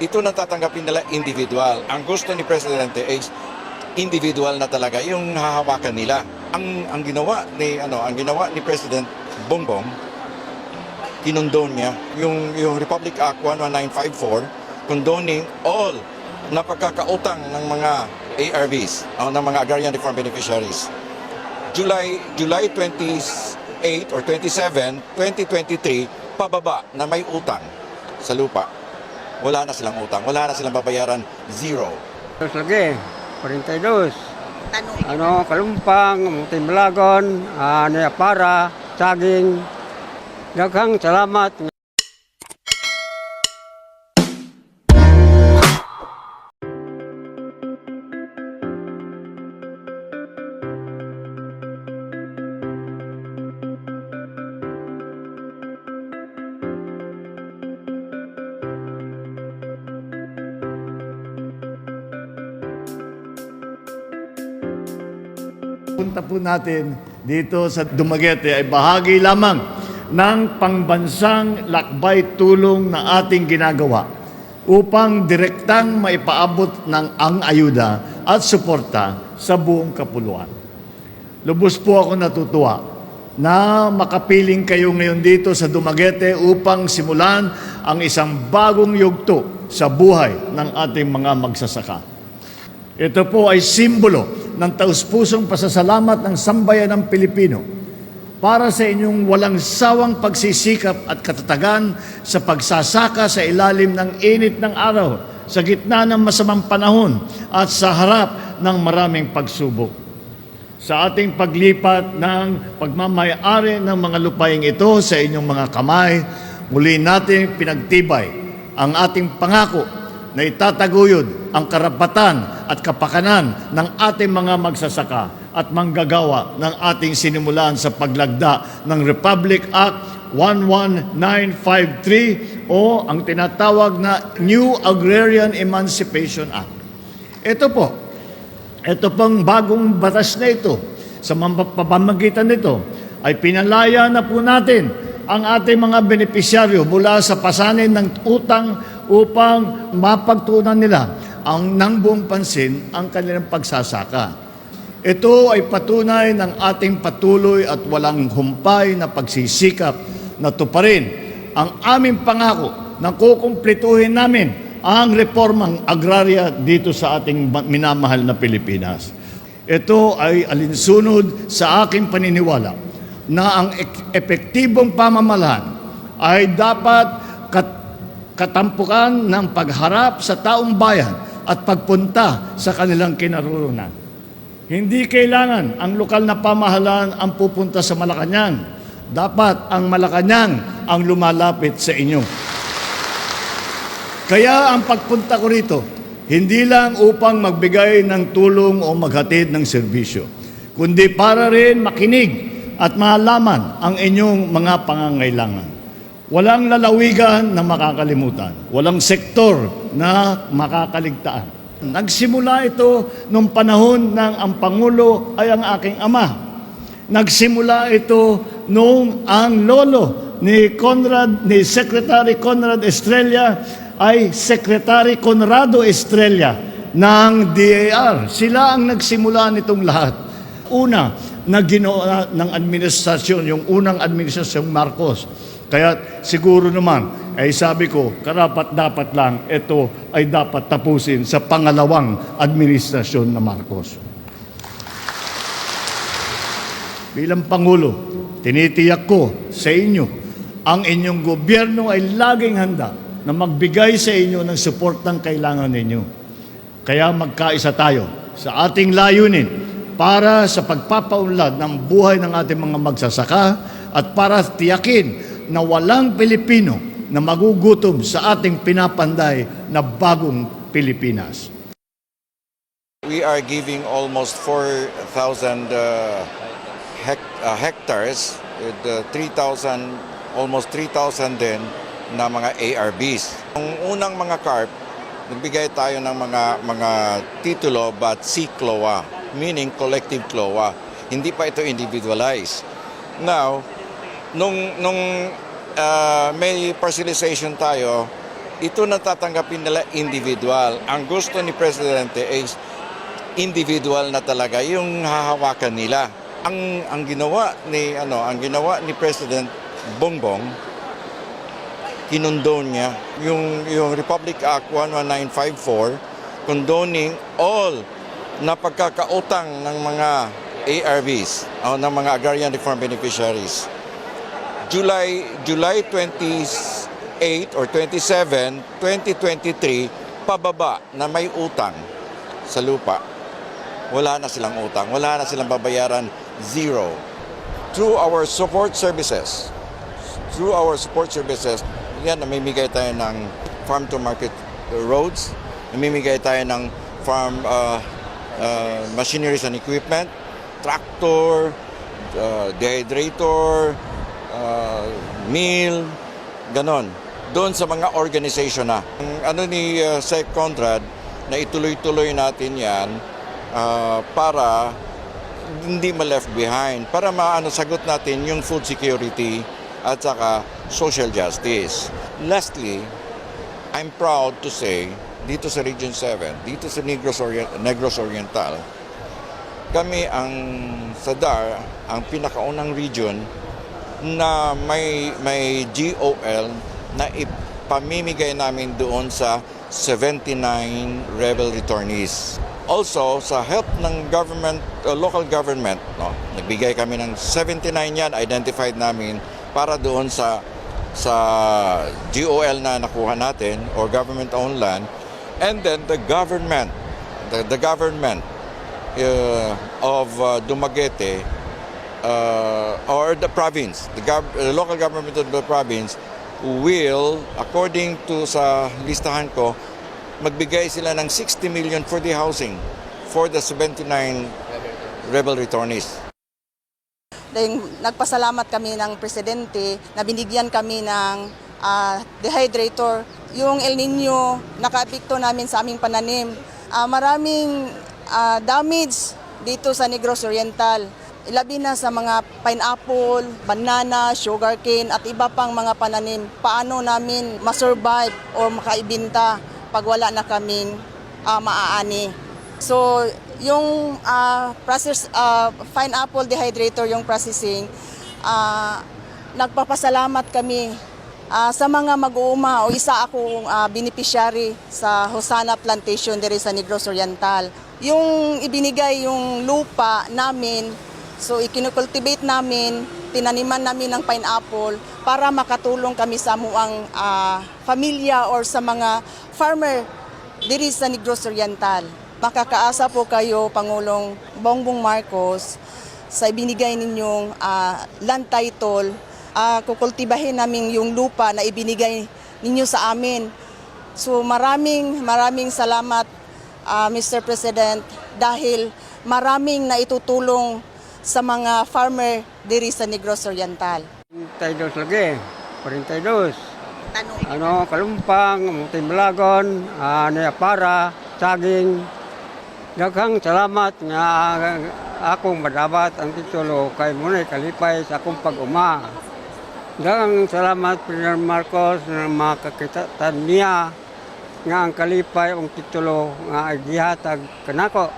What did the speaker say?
ito natatanggapin nila individual. Ang gusto ni Presidente is individual na talaga yung hahawakan nila. Ang ang ginawa ni ano, ang ginawa ni President Bongbong kinondone niya yung yung Republic Act 11954 condoning all na pagkakautang ng mga ARVs o ng mga agrarian reform beneficiaries. July July 28 or 27, 2023 pababa na may utang sa lupa. Wala na silang utang, wala na silang babayaran zero. Terus lagi, 42. Tanong Ano, kalumpang, muting balagon, ano, para, saging. Daghang salamat. Punta po natin dito sa Dumaguete ay bahagi lamang ng pangbansang lakbay tulong na ating ginagawa upang direktang maipaabot ng ang ayuda at suporta sa buong kapuluan. Lubos po ako natutuwa na makapiling kayo ngayon dito sa Dumaguete upang simulan ang isang bagong yugto sa buhay ng ating mga magsasaka. Ito po ay simbolo ng taus-pusong pasasalamat ng sambayan ng Pilipino para sa inyong walang sawang pagsisikap at katatagan sa pagsasaka sa ilalim ng init ng araw, sa gitna ng masamang panahon at sa harap ng maraming pagsubok. Sa ating paglipat ng pagmamayari ng mga lupaing ito sa inyong mga kamay, muli natin pinagtibay ang ating pangako na itataguyod ang karapatan at kapakanan ng ating mga magsasaka at manggagawa ng ating sinimulan sa paglagda ng Republic Act 11953 o ang tinatawag na New Agrarian Emancipation Act. Ito po, ito pong bagong batas na ito, sa mam- pamamagitan nito, ay pinalaya na po natin ang ating mga benepisyaryo mula sa pasanin ng utang upang mapagtunan nila ang nang buong pansin ang kanilang pagsasaka. Ito ay patunay ng ating patuloy at walang humpay na pagsisikap na tuparin ang aming pangako na kukumplituhin namin ang reformang agrarya dito sa ating ma- minamahal na Pilipinas. Ito ay alinsunod sa aking paniniwala na ang ek- epektibong pamamalaan ay dapat kat- katampukan ng pagharap sa taong bayan at pagpunta sa kanilang kinaroroonan. Hindi kailangan ang lokal na pamahalaan ang pupunta sa Malacanang. Dapat ang Malacanang ang lumalapit sa inyo. Kaya ang pagpunta ko rito, hindi lang upang magbigay ng tulong o maghatid ng serbisyo, kundi para rin makinig at malaman ang inyong mga pangangailangan. Walang lalawigan na makakalimutan. Walang sektor na makakaligtaan. Nagsimula ito nung panahon ng ang Pangulo ay ang aking ama. Nagsimula ito nung ang lolo ni Conrad, ni Secretary Conrad Estrella ay Secretary Conrado Estrella ng DAR. Sila ang nagsimula nitong lahat. Una, na ginawa ng administrasyon, yung unang administrasyon Marcos. Kaya siguro naman, ay sabi ko, karapat dapat lang ito ay dapat tapusin sa pangalawang administrasyon na Marcos. Bilang Pangulo, tinitiyak ko sa inyo, ang inyong gobyerno ay laging handa na magbigay sa inyo ng suportang kailangan ninyo. Kaya magkaisa tayo sa ating layunin para sa pagpapaunlad ng buhay ng ating mga magsasaka at para tiyakin na walang Pilipino na magugutom sa ating pinapanday na bagong Pilipinas. We are giving almost 4,000 uh, hec- uh, hectares with uh, 3,000 almost 3,000 din na mga ARBs. Ang unang mga CARP, nagbigay tayo ng mga mga titulo but C-CLOA, meaning collective CLOA. Hindi pa ito individualized. Now, nung nung uh, may parcelization tayo, ito natatanggapin nila individual. Ang gusto ni Presidente is individual na talaga yung hahawakan nila. Ang ang ginawa ni ano, ang ginawa ni President Bongbong kinondone niya yung yung Republic Act 11954 condoning all na pagkakautang ng mga ARVs o ng mga agrarian reform beneficiaries. July July 28 or 27, 2023 pababa na may utang sa lupa. Wala na silang utang, wala na silang babayaran. Zero. Through our support services, through our support services, yan, namimigay tayo ng farm to market roads, namimigay tayo ng farm uh, uh, machineries and equipment, tractor, uh, dehydrator, meal, ganon. Doon sa mga organization na. Ang ano ni uh, Sec Conrad, na ituloy-tuloy natin yan uh, para hindi ma-left behind para maano sagot natin yung food security at saka social justice. Lastly, I'm proud to say dito sa Region 7, dito sa Negros, Orient, Negros Oriental, kami ang SADAR, ang pinakaunang region na may may GOL na ipamimigay namin doon sa 79 rebel returnees. Also, sa help ng government, uh, local government, no, nagbigay kami ng 79 yan, identified namin para doon sa sa GOL na nakuha natin or government-owned land. And then the government, the, the government uh, of uh, Dumaguete uh, or the province, the, the local government of the province will, according to sa listahan ko, magbigay sila ng 60 million for the housing for the 79 rebel returnees. Then nagpasalamat kami ng presidente na binigyan kami ng ah, dehydrator. Yung El Nino nakaapekto namin sa aming pananim. Ah, maraming ah, damage dito sa Negros Oriental. Ilabi na sa mga pineapple, banana, sugarcane at iba pang mga pananim. Paano namin masurvive o makaibinta pag wala na kaming ah, maaani. So, yung ah, process ah, pineapple dehydrator yung processing, ah, nagpapasalamat kami ah, sa mga mag-uuma o isa akong ah, beneficiary sa Hosana Plantation diri sa Negros Oriental. Yung ibinigay yung lupa namin, so ikinukultivate namin, tinaniman namin ng pineapple para makatulong kami sa muang ah, pamilya or sa mga farmer diri sa Negros Oriental. Makakaasa po kayo, Pangulong Bongbong Marcos, sa ibinigay ninyong ah, land title, ah, kukultibahin namin yung lupa na ibinigay ninyo sa amin. So maraming maraming salamat ah, Mr. President dahil maraming naitutulong sa mga farmer diri sa Negros Oriental. 42 lagi, 42. Tanong Ano, kalumpang, mutimlagon, ano, para, saging. Daghang salamat nga akong madabat ang titulo kay Munay Kalipay sa akong pag-uma. Daghang salamat Premier Marcos na makakitatan niya nga ang kalipay ang titulo nga gihatag kanako.